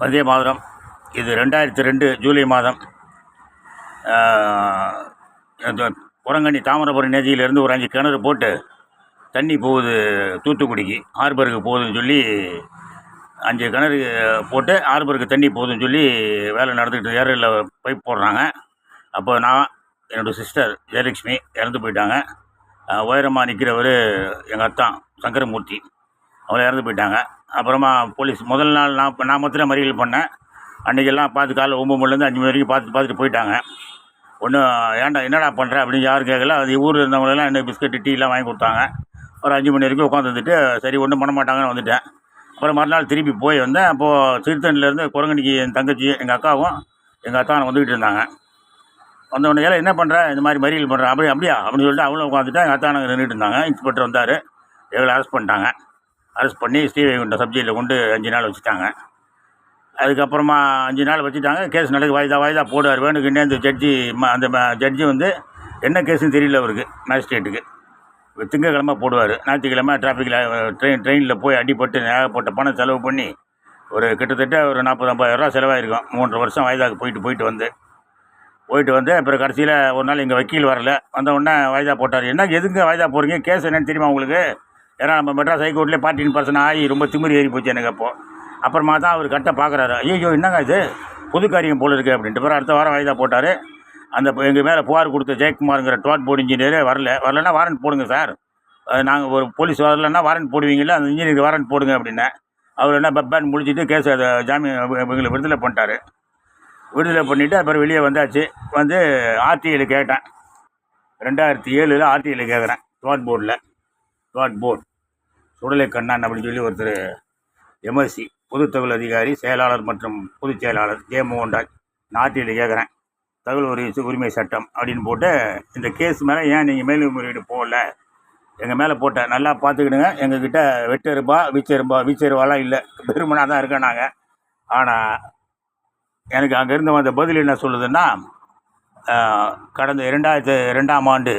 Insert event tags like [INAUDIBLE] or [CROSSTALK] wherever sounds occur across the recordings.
வந்தே மாதரம். இது ரெண்டாயிரத்தி ரெண்டு ஜூலை மாதம் இந்த குரங்கணி தாமிரபரணி நதியிலேருந்து ஒரு அஞ்சு கிணறு போட்டு தண்ணி போகுது தூத்துக்குடிக்கு. ஹார்பருக்கு போகுதுன்னு சொல்லி அஞ்சு கிணறு போட்டு ஹார்பருக்கு தண்ணி போகுதுன்னு சொல்லி வேலை நடந்துக்கிட்டு ஏரில் பைப் போடுறாங்க. அப்போ நான் என்னோடய சிஸ்டர் ஜெயலக்ஷ்மி இறந்து போயிட்டாங்க. உயரமாக நிற்கிறவர் எங்கள் அத்தான் சங்கரமூர்த்தி. அவங்க இறந்து போயிட்டாங்க. அப்புறமா போலீஸ் முதல் நாள் நான் நான் மாத்திரம் மறியல் பண்ணேன். அன்றைக்கெல்லாம் பார்த்து காலைல ஒம்பது மணிலேருந்து அஞ்சு மணி வரைக்கும் பார்த்து பார்த்துட்டு போயிட்டாங்க. ஒன்றும் ஏன்டா என்னடா பண்ணுற அப்படின்னு யாரும் கேட்கல அது ஊரில் இருந்தவங்களெல்லாம் என்ன பிஸ்கட்டு டீலாம் வாங்கி கொடுத்தாங்க. ஒரு அஞ்சு மணி வரைக்கும் உட்காந்துருந்துட்டு சரி ஒன்றும் பண்ண மாட்டாங்கன்னு வந்துட்டேன். அப்புறம் மறுநாள் திருப்பி போய் வந்தேன். அப்போது திருத்தணிலேருந்து குரங்கணிக்கு என் தங்கச்சி எங்கள் அக்காவும் எங்கள் அத்தாவும் வந்துக்கிட்டு இருந்தாங்க. வந்தவொடனே ஏழை என்ன பண்ணுற இந்த மாதிரி மறியல் பண்ணுறேன் அப்படி அப்படியா? அப்படின்னு சொல்லிட்டு அவங்களும் உட்காந்துட்டு எங்கள் அத்தானங்க நின்றுட்டு இருந்தாங்க. இன்ஸ்பெக்டர் வந்தார். எங்களை அரெஸ்ட் பண்ணிட்டாங்க. அரெஸ்ட் பண்ணி ஸ்ரீவைகுண்டம் சப்ஜெக்டில் கொண்டு அஞ்சு நாள் வச்சுட்டாங்க. அதுக்கப்புறமா அஞ்சு நாள் வச்சுட்டாங்க. கேஸ் நடக்கு வாய்தா வாய்தா போடுவார். வேணுக்குன்னே அந்த ஜட்ஜி அந்த ஜட்ஜி வந்து என்ன கேஸுன்னு தெரியல அவருக்கு மேஜிஸ்ட்ரேட்டுக்கு திங்கக்கிழமை போடுவார். ஞாயிற்றுக்கிழமை டிராஃபிக்கில் ட்ரெயின் ட்ரெயினில் போய் அடிப்பட்டு ஏகப்பட்ட பணம் செலவு பண்ணி ஒரு கிட்டத்தட்ட ஒரு நாற்பது ஐம்பதாயிரம் ரூபா செலவாயிருக்கும். மூன்றரை வருஷம் வாய்தாவுக்கு போயிட்டு போயிட்டு வந்து. போயிட்டு வந்து அப்புறம் கடைசியில் ஒரு நாள் எங்கள் வக்கீல் வரல. வந்த உடனே வாய்தா போட்டார். என்ன எதுங்க வாய்தா போகிறீங்க கேஸ் என்னன்னு தெரியுமா உங்களுக்கு? ஏன்னா நம்ம மெட்ராஸ் ஹைகோர்ட்லேயே பார்ட்டின் பர்சன் ஆகி ரொம்ப திமிரி ஏறி போச்சு எனக்கு அப்போது அப்புறமா தான் அவர் கரெக்டாக பார்க்குறாரு ஐயோ என்னங்க இது? புது காரியம் போல் இருக்குது அப்படின்ட்டு. பிறகு அடுத்த வாரம் வாய்தா போட்டார். அந்த எங்கள் மேலே புகார் கொடுத்த ஜெயக்குமாருங்கிற டாட் போர்டு இன்ஜினியர் வரல. வரலன்னா வாரண்ட் போடுங்க சார் நாங்கள் ஒரு போலீஸ் வரலன்னா வாரண்ட் போடுவீங்களா அந்த இன்ஜினியருக்கு வாரண்ட் போடுங்க அப்படின்னேன் அவர் என்ன பப்பான்னு முடிச்சிட்டு கேஸ் அதை ஜாமீன் எங்களை விடுதலை பண்ணிட்டாரு. விடுதலை பண்ணிவிட்டு அப்புறம் வெளியே வந்தாச்சு. வந்து ஆர்டிஐயில் கேட்டேன். ரெண்டாயிரத்தி ஏழில் ஆர்டிஐயில் கேட்குறேன் டாட் போர்டில் டாட் போர்டு சுடலை கண்ணான் அப்படின்னு சொல்லி ஒருத்தர் எம்எஸ்சி பொது தகவல் அதிகாரி செயலாளர் மற்றும் பொதுச் செயலாளர் ஜே மோகன்ராஜ் நாட்டில் கேட்குறேன் தகவல் உரிமை உரிமை சட்டம் அப்படின்னு போட்டு இந்த கேஸ் மேலே ஏன் நீங்கள் மேல்முறையீடு போகல எங்கள் மேலே போட்ட நல்லா பார்த்துக்கிடுங்க. எங்ககிட்ட வெட்டருபா வீச்செரும்பா வீச்செருவாலாம் இல்லை. பெருமனாக தான் இருக்கோம் நாங்கள் ஆனால் எனக்கு அங்கேருந்து வந்த பதில் என்ன சொல்லுதுன்னா கடந்த இரண்டாயிரத்து ரெண்டாம் ஆண்டு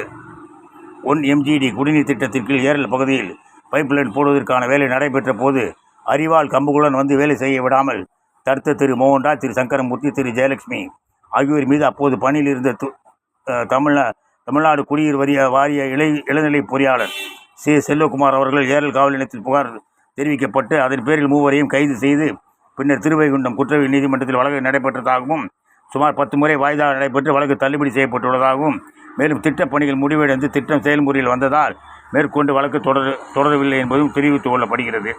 ஒன் எம்ஜிடி குடிநீர் திட்டத்தின் கீழ் ஏரல் பகுதியில் பைப் லைன் போடுவதற்கான வேலை நடைபெற்ற போது அறிவால் கம்புகளுடன் வந்து வேலை செய்ய விடாமல் தடுத்த திரு மோகன்ராஜ் திரு சங்கரமூர்த்தி திரு ஜெயலட்சுமி ஆகியோர் மீது அப்போது பணியில் இருந்த து- தமிழ்நா தமிழ்நாடு குடியீர் வரிய வாரிய இளை இளநிலை பொறியாளர் சி. செல்வகுமார் அவர்கள் ஏரல் காவல் நிலையத்தில் புகார் தெரிவிக்கப்பட்டு அதன் பேரில் மூவரையும் கைது செய்து பின்னர் திருவைகுண்டம் குற்றவியல் நீதிமன்றத்தில் வழக்கு நடைபெற்றதாகவும் சுமார் பத்து முறை வாய்தா நடைபெற்று வழக்கு தள்ளுபடி செய்யப்பட்டுள்ளதாகவும் மேலும் திட்டப் பணிகள் முடிவடைந்து திட்டம் செயல்முறையில் வந்ததால் மேற்கொண்டு வழக்கு தொடர் தொடரவில்லை என்பதும் தெரிவித்துக் கொள்ளப்படுகிறது.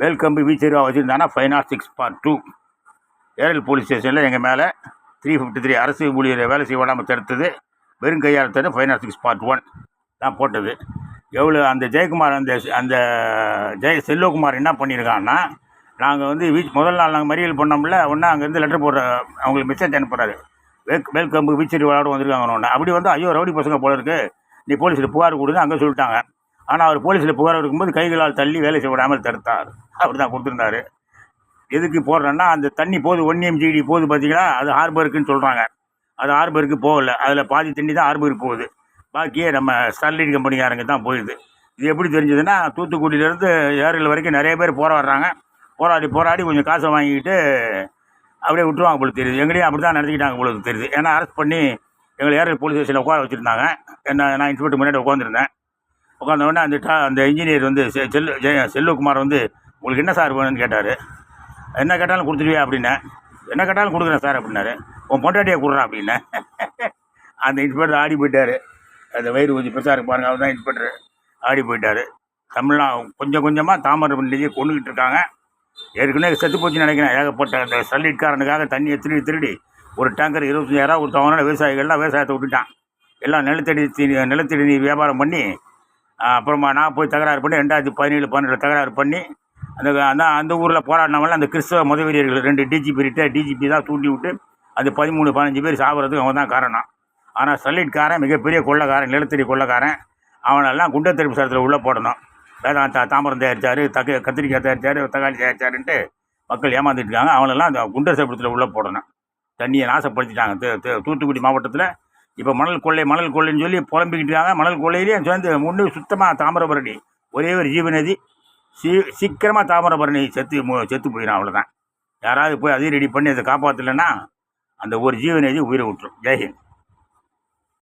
வேல்கம்பி வீச்சரிவா வச்சுருந்தாங்கன்னா five nought six part two Eral police ஸ்டேஷனில் எங்கள் மேலே த்ரீ ஃபிஃப்டி த்ரீ அரசு ஊழியரை வேலை செய்ய விடாமல் தடுத்தது. வெறும் கையால் தடுத்து five nought six part one தான் போட்டது. எவ்வளோ அந்த ஜெயக்குமார் அந்த அந்த ஜெய செல்வகுமார் என்ன பண்ணியிருக்காங்கன்னா நாங்கள் வந்து வீச் முதல் நாள் நாங்கள் மறியல் பண்ணோம்ல ஒன்றா அங்கேருந்து லெட்டர் போடுற அவங்களுக்கு மெசேஜ் அனுப்புகிறாரு வேல் வேல்கம்பு வீச்சரி விளையாட வந்திருக்காங்க ஒன்று அப்படி வந்து ஐயோ ரவுடி பசங்க போல இருக்குது நீ போலீஸில் புகார் கொடுங்க அங்கே சொல்லிட்டாங்க. ஆனால் அவர் போலீஸில் புகார் இருக்கும்போது கைகளால் தள்ளி வேலை செய்ய விடாமல் தடுத்தார். அவர் தான் கொடுத்துருந்தாரு. எதுக்கு போடுறேன்னா அந்த தண்ணி போகுது ஒன் எம்ஜிடி போகுது பார்த்தீங்களா அது ஹார்பருக்குன்னு சொல்கிறாங்க அது ஹார்பருக்கு போகல. அதில் பாதி தண்ணி தான் ஹார்பருக்கு போகுது. பாக்கியே நம்ம ஸ்டர்லைட் கம்பெனிக்காரங்க தான் போயிடுது. இது எப்படி தெரிஞ்சதுன்னா தூத்துக்குடியிலேருந்து ஏரியில் வரைக்கும் நிறைய பேர் போராடுறாங்க போராடி போராடி கொஞ்சம் காசை வாங்கிக்கிட்டு அப்படியே விட்டுருவாங்க போல தெரியுது. எங்களையும் அப்படி தான் நடத்திக்கிட்டாங்க போல தெரியுது. ஏன்னா அரெஸ்ட் பண்ணி எங்களை ஏரியில் போலீஸ் ஸ்டேஷனில் உட்கார வச்சுருந்தாங்க. என்ன நான் இன்ஸ்பெக்டர் முன்னாடி உட்காந்துருந்தேன் உட்காந்த உடனே அந்த டா அந்த இன்ஜினியர் வந்து செ- செல்லு ஜெய செல்வகுமார் வந்து உங்களுக்கு என்ன சார் வேணும்னு கேட்டார். என்ன கேட்டாலும் கொடுத்துருவியா அப்படின்னேன் என்ன கேட்டாலும் கொடுக்குறேன் சார் அப்படின்னாரு. உன் பொண்டாட்டியை கொடுறான் அப்படின்னேன் [LAUGHS] அந்த இன்ஸ்பெக்டர் ஆடி போயிட்டார். அந்த வயிறு கொஞ்சம் பெருசாக இருக்கு பாருங்கள் அவர் தான் இன்ஸ்பெக்டர் ஆடி போயிட்டார். தமிழ்நா கொஞ்சம் கொஞ்சமாக தாமரை பண்ணிலேயே கொண்டுக்கிட்டு இருக்காங்க. ஏற்கனவே செத்து போச்சுன்னு நினைக்கிறேன். ஏகப்பட்ட அந்த சல்லிட்காரனுக்காக தண்ணியை திருடி திருடி ஒரு டேங்கர் இருபத்தஞ்சாயிரம் ஒரு கொடுத்தவங்கன்னா விவசாயிகள்லாம் விவசாயத்தை விட்டுட்டான். எல்லாம் நிலத்தடி தீ- நிலத்தடி நீர் வியாபாரம் பண்ணி அப்புறமா நான் போய் தகராறு பண்ணி ரெண்டாயிரத்தி பதினேழு பன்னெண்டில் தகராறு பண்ணி அந்த அந்த அந்த ஊரில் போராடினவங்கள அந்த கிறிஸ்தவ மதவெறியர்கள் ரெண்டு டிஜிபி ரிட்டர் டிஜிபி தான் தூண்டி விட்டு அந்த பதிமூணு பதினஞ்சு பேர் சாவறதுக்கு அவன் தான் காரணம். ஆனால் ஸ்டெர்லைட்காரன் மிகப்பெரிய கொள்ளக்காரன் நிலத்தடி கொள்ளக்காரன் அவனெல்லாம் குண்டத்தெருப்பு சரத்தில் உள்ளே போடணும். வேதாந்தா தாமரம் தயாரித்தார் தக்க கத்திரிக்காய் தயாரித்தார் தக்காளி தயாரித்தாருன்ட்டு மக்கள் ஏமாந்துட்டு இருக்காங்க. அவனெல்லாம் அந்த குண்டர் சரத்தில் உள்ளே போடணும். தண்ணியை நாசப்படுத்திட்டாங்க. தூத்துக்குடி மாவட்டத்தில். இப்போ மணல் கொள்ளை மணல் கொள்ளைன்னு சொல்லி புலம்பிக்கிட்டு இருக்காங்க. மணல் கொள்ளையிலேயே சேர்ந்து முன்னு சுத்தமாக தாமிரபரணி ஒரே ஒரு ஜீவநதி சீ சீக்கிரமாக தாமிரபரணி செத்து மு- செத்து போயிடும் அவ்வளோதான் யாராவது போய் அதையும் ரெடி பண்ணி அதை காப்பாற்றலைன்னா அந்த ஒரு ஜீவநதி உயிரை விட்டுரும். ஜெய்ஹிந்த்